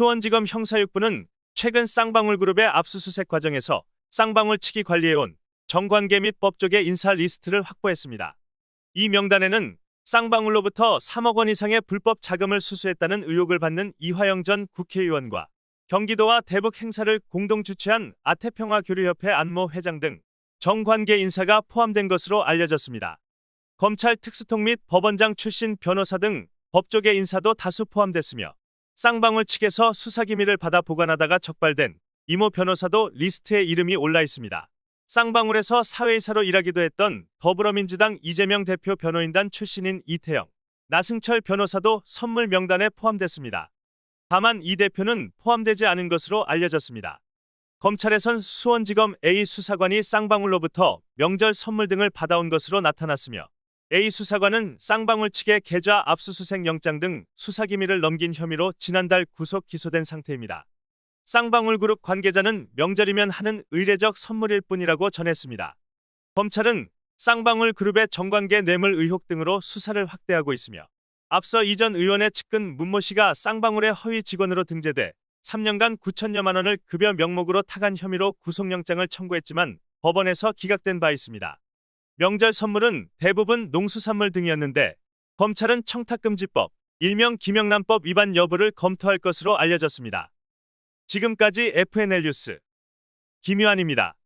수원지검 형사6부는 최근 쌍방울그룹의 압수수색 과정에서 쌍방울 측이 관리해온 정관계 및 법조계 인사 리스트를 확보했습니다. 이 명단에는 쌍방울로부터 3억 원 이상의 불법 자금을 수수했다는 의혹을 받는 이화영 전 국회의원과 경기도와 대북 행사를 공동 주최한 아태평화교류협회 안모 회장 등 정관계 인사가 포함된 것으로 알려졌습니다. 검찰 특수통 및 법원장 출신 변호사 등 법조계 인사도 다수 포함됐으며 쌍방울 측에서 수사기밀을 받아 보관하다가 적발된 이모 변호사도 리스트에 이름이 올라 있습니다. 쌍방울에서 사회이사로 일하기도 했던 더불어민주당 이재명 대표 변호인단 출신인 이태영, 나승철 변호사도 선물 명단에 포함됐습니다. 다만 이 대표는 포함되지 않은 것으로 알려졌습니다. 검찰에선 수원지검 A 수사관이 쌍방울로부터 명절 선물 등을 받아온 것으로 나타났으며 A 수사관은 쌍방울 측의 계좌 압수수색 영장 등 수사 기밀을 넘긴 혐의로 지난달 구속 기소된 상태입니다. 쌍방울 그룹 관계자는 명절이면 하는 의례적 선물일 뿐이라고 전했습니다. 검찰은 쌍방울 그룹의 정관계 뇌물 의혹 등으로 수사를 확대하고 있으며 앞서 이전 의원의 측근 문모 씨가 쌍방울의 허위 직원으로 등재돼 3년간 9천여만 원을 급여 명목으로 타간 혐의로 구속영장을 청구했지만 법원에서 기각된 바 있습니다. 명절 선물은 대부분 농수산물 등이었는데 검찰은 청탁금지법, 일명 김영란법 위반 여부를 검토할 것으로 알려졌습니다. 지금까지 FNL 뉴스 김유한입니다.